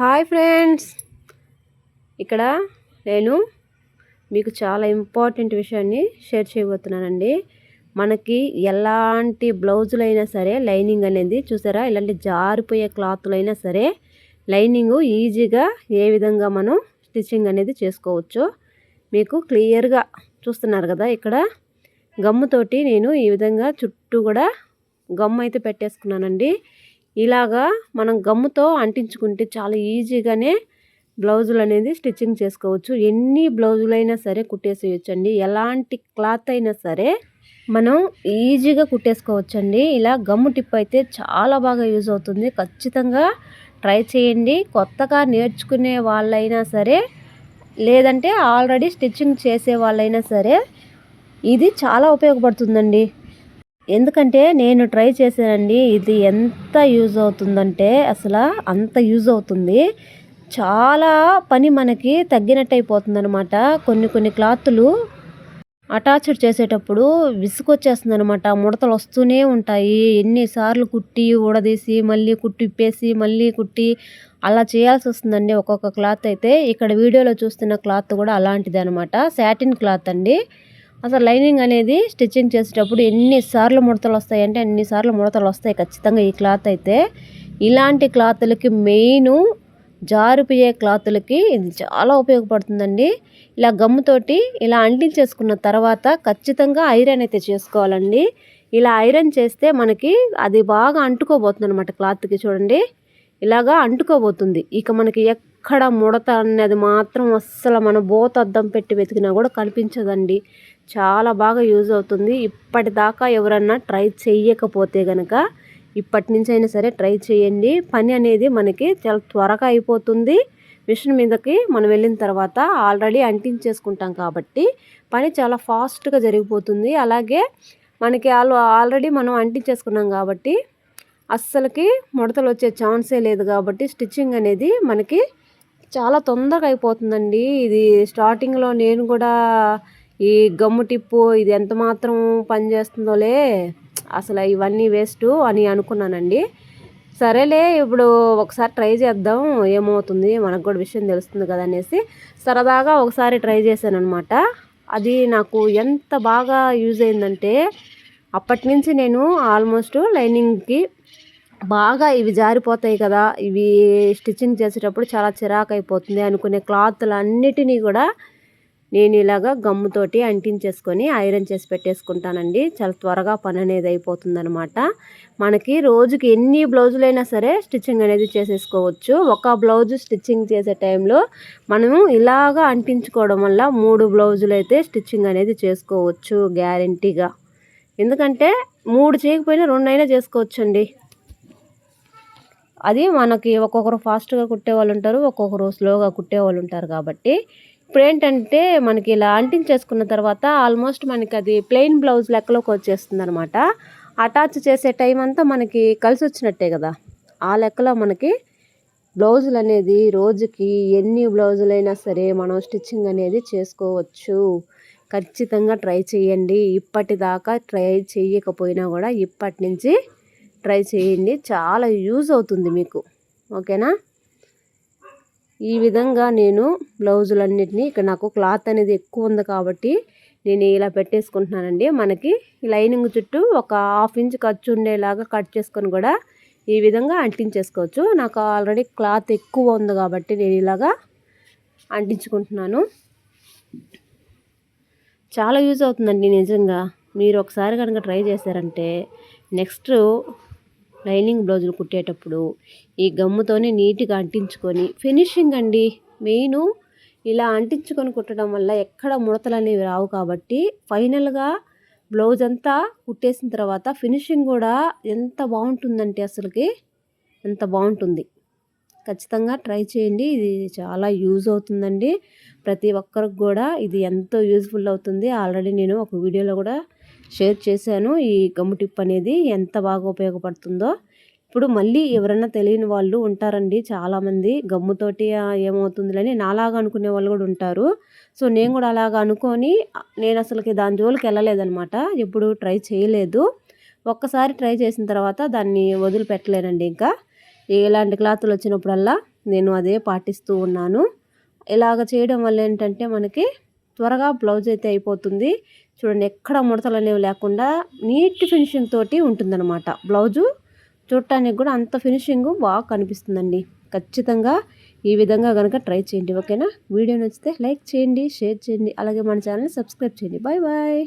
Hi friends. ఇక్కడ నేను మీకు చాలా ఇంపార్టెంట్ విషయాన్ని షేర్ చేయబోతున్నానండి. మనకి ఎలాంటి బ్లౌజులైనా సరే లైనింగ్ అనేది చూసారా? ఇలాంటి జారిపోయే క్లాత్లైనా సరే లైనింగ్ ఈజీగా ఏ విధంగా మనం స్టిచ్చింగ్ అనేది చేసుకోవచ్చు. మీకు క్లియర్గా చూస్తున్నారు కదా ఇక్కడ. గమ్ముతోటి నేను ఈ విధంగా చుట్టూ కూడా గమ్ము అయితే పెట్టేసుకున్నానండి. ఇలాగా మనం గమ్ముతో అంటించుకుంటే చాలా ఈజీగానే బ్లౌజులు అనేది స్టిచ్చింగ్ చేసుకోవచ్చు. ఎన్ని బ్లౌజులైనా సరే కుట్టేసేయచ్చండి. ఎలాంటి క్లాత్ అయినా సరే మనం ఈజీగా కుట్టేసుకోవచ్చండి. ఇలా గమ్ము టిప్ అయితే చాలా బాగా యూజ్ అవుతుంది. ఖచ్చితంగా ట్రై చేయండి. కొత్తగా నేర్చుకునే వాళ్ళైనా సరే లేదంటే ఆల్రెడీ స్టిచ్చింగ్ చేసే వాళ్ళైనా సరే ఇది చాలా ఉపయోగపడుతుందండి. ఎందుకంటే నేను ట్రై చేశానండి ఇది ఎంత యూజ్ అవుతుందంటే అసలు అంత యూజ్ అవుతుంది. చాలా పని మనకి తగ్గినట్టు అయిపోతుందనమాట కొన్ని కొన్ని క్లాత్లు అటాచ్డ్ చేసేటప్పుడు విసుకొచ్చేస్తుంది అనమాట ముడతలు వస్తూనే ఉంటాయి. ఎన్నిసార్లు కుట్టి ఊడదీసి మళ్ళీ కుట్టి ఇప్పేసి మళ్ళీ కుట్టి అలా చేయాల్సి వస్తుందండి ఒక్కొక్క క్లాత్ అయితే. ఇక్కడ వీడియోలో చూస్తున్న క్లాత్ కూడా అలాంటిది అనమాట శాటిన్ క్లాత్ అండి. అసలు లైనింగ్ అనేది స్టిచ్చింగ్ చేసేటప్పుడు ఎన్నిసార్లు ముడతలు వస్తాయి అంటే ఎన్నిసార్లు ముడతలు వస్తాయి ఖచ్చితంగా ఈ క్లాత్ అయితే. ఇలాంటి క్లాతులకి మెయిన్ జారిపోయే క్లాతులకి ఇది చాలా ఉపయోగపడుతుందండి. ఇలా గమ్ముతోటి ఇలా అంటించేసుకున్న తర్వాత ఖచ్చితంగా ఐరన్ అయితే చేసుకోవాలండి. ఇలా ఐరన్ చేస్తే మనకి అది బాగా అంటుకోబోతుంది అనమాట క్లాత్కి చూడండి. ఇలాగా అంటుకోబోతుంది. ఇక మనకి ఎక్కడ ముడత అనేది మాత్రం అస్సలు మన బోత అద్దం పెట్టి వెతికినా కూడా కనిపించదండి. చాలా బాగా యూజ్ అవుతుంది. ఇప్పటిదాకా ఎవరన్నా ట్రై చేయకపోతే కనుక ఇప్పటి నుంచి అయినా సరే ట్రై చేయండి పని అనేది మనకి చాలా త్వరగా అయిపోతుంది. మిషన్ మీదకి మనం వెళ్ళిన తర్వాత ఆల్రెడీ అంటించేసుకుంటాం కాబట్టి పని చాలా ఫాస్ట్గా జరిగిపోతుంది. అలాగే మనకి ఆల్ ఆల్రెడీ మనం అంటించేసుకున్నాం కాబట్టి అస్సలకి ముడతలు వచ్చే ఛాన్సే లేదు కాబట్టి స్టిచ్చింగ్ అనేది మనకి చాలా తొందరగా అయిపోతుందండి. ఇది స్టార్టింగ్లో నేను కూడా ఈ గమ్ము టిప్పు ఇది ఎంత మాత్రం పనిచేస్తుందోలే అసలు ఇవన్నీ వేస్ట్ అని అనుకున్నానండి. సరేలే ఇప్పుడు ఒకసారి ట్రై చేద్దాం ఏమవుతుంది మనకు కూడా విషయం తెలుస్తుంది కదా అనేసి సరదాగా ఒకసారి ట్రై చేశాను అనమాట అది నాకు ఎంత బాగా యూజ్ అయిందంటే అప్పటి నుంచి నేను ఆల్మోస్ట్ లైనింగ్కి బాగా ఇవి జారిపోతాయి కదా ఇవి స్టిచ్చింగ్ చేసేటప్పుడు చాలా చిరాకు అయిపోతుంది అనుకునే క్లాత్లన్నిటినీ కూడా నేను ఇలాగా గమ్ముతోటి అంటించేసుకొని ఐరన్ చేసి పెట్టేసుకుంటానండి. చాలా త్వరగా పని అనేది అయిపోతుందనమాట. మనకి రోజుకి ఎన్ని బ్లౌజులైనా సరే స్టిచ్చింగ్ అనేది చేసేసుకోవచ్చు. ఒక బ్లౌజు స్టిచ్చింగ్ చేసే టైంలో మనము ఇలాగా అంటించుకోవడం వల్ల మూడు బ్లౌజులు అయితే స్టిచ్చింగ్ అనేది చేసుకోవచ్చు గ్యారంటీగా. ఎందుకంటే మూడు చేయకపోయినా రెండైనా చేసుకోవచ్చండి. అది మనకి ఒక్కొక్కరు ఫాస్ట్గా కుట్టే వాళ్ళు ఉంటారు ఒక్కొక్కరు స్లోగా కుట్టే వాళ్ళు ఉంటారు కాబట్టి. ఇప్పుడు ఏంటంటే మనకి ఇలా అంటించేసుకున్న తర్వాత ఆల్మోస్ట్ మనకి అది ప్లెయిన్ బ్లౌజ్ లెక్కలోకి వచ్చేస్తుంది అనమాట అటాచ్ చేసే టైం అంతా మనకి కలిసి వచ్చినట్టే కదా. ఆ లెక్కలో మనకి బ్లౌజులు అనేది రోజుకి ఎన్ని బ్లౌజులైనా సరే మనం స్టిచ్చింగ్ అనేది చేసుకోవచ్చు. ఖచ్చితంగా ట్రై చేయండి. ఇప్పటిదాకా ట్రై చేయకపోయినా కూడా ఇప్పటి నుంచి ట్రై చేయండి. చాలా యూజ్ అవుతుంది మీకు. ఓకేనా? ఈ విధంగా నేను బ్లౌజులన్నిటినీ ఇక్కడ నాకు క్లాత్ అనేది ఎక్కువ ఉంది కాబట్టి నేను ఇలా పెట్టేసుకుంటున్నానండి. మనకి లైనింగ్ చుట్టూ ఒక హాఫ్ ఇంచ్ ఖర్చు ఉండేలాగా కట్ చేసుకొని కూడా ఈ విధంగా అంటించేసుకోవచ్చు. నాకు ఆల్రెడీ క్లాత్ ఎక్కువ ఉంది కాబట్టి నేను ఇలాగా అంటించుకుంటున్నాను. చాలా యూజ్ అవుతుందండి నిజంగా. మీరు ఒకసారి కనుక ట్రై చేశారంటే నెక్స్ట్ లైనింగ్ బ్లౌజులు కుట్టేటప్పుడు ఈ గమ్ముతోనే నీట్గా అంటించుకొని ఫినిషింగ్ అండి. మెయిన్ ఇలా అంటించుకొని కుట్టడం వల్ల ఎక్కడ ముడతలు అనేవి రావు కాబట్టి ఫైనల్గా బ్లౌజ్ అంతా కుట్టేసిన తర్వాత ఫినిషింగ్ కూడా ఎంత బాగుంటుందంటే అసలుకి ఎంత బాగుంటుంది. ఖచ్చితంగా ట్రై చేయండి. ఇది చాలా యూజ్ అవుతుందండి. ప్రతి ఒక్కరికి కూడా ఇది ఎంతో యూజ్ఫుల్ అవుతుంది. ఆల్రెడీ నేను ఒక వీడియోలో కూడా షేర్ చేశాను. ఈ గమ్ము టిప్ అనేది ఎంత బాగా ఉపయోగపడుతుందో. ఇప్పుడు మళ్ళీ ఎవరైనా తెలియని వాళ్ళు ఉంటారండి చాలామంది. గమ్ముతోటి ఏమవుతుందిలని నాలాగా అనుకునే వాళ్ళు కూడా ఉంటారు. సో నేను కూడా అలాగా అనుకొని నేను అసలుకి దాని జోలికి వెళ్ళలేదనమాట ఎప్పుడు ట్రై చేయలేదు. ఒక్కసారి ట్రై చేసిన తర్వాత దాన్ని వదిలిపెట్టలేనండి ఇంకా. ఇలాంటి క్లాతులు వచ్చినప్పుడల్లా నేను అదే పాటిస్తూ ఉన్నాను. ఇలాగ చేయడం వల్ల ఏంటంటే మనకి త్వరగా బ్లౌజ్ అయితే అయిపోతుంది. చూడండి ఎక్కడ ముడతలు అనేవి లేకుండా నీట్ ఫినిషింగ్ తోటి ఉంటుందన్నమాట. బ్లౌజు చూడటానికి కూడా అంత ఫినిషింగ్ బాగా కనిపిస్తుందండి. ఖచ్చితంగా ఈ విధంగా కనుక ట్రై చేయండి ఓకేనా? వీడియో నచ్చితే లైక్ చేయండి షేర్ చేయండి అలాగే మన ఛానల్ని సబ్స్క్రైబ్ చేయండి. Bye bye.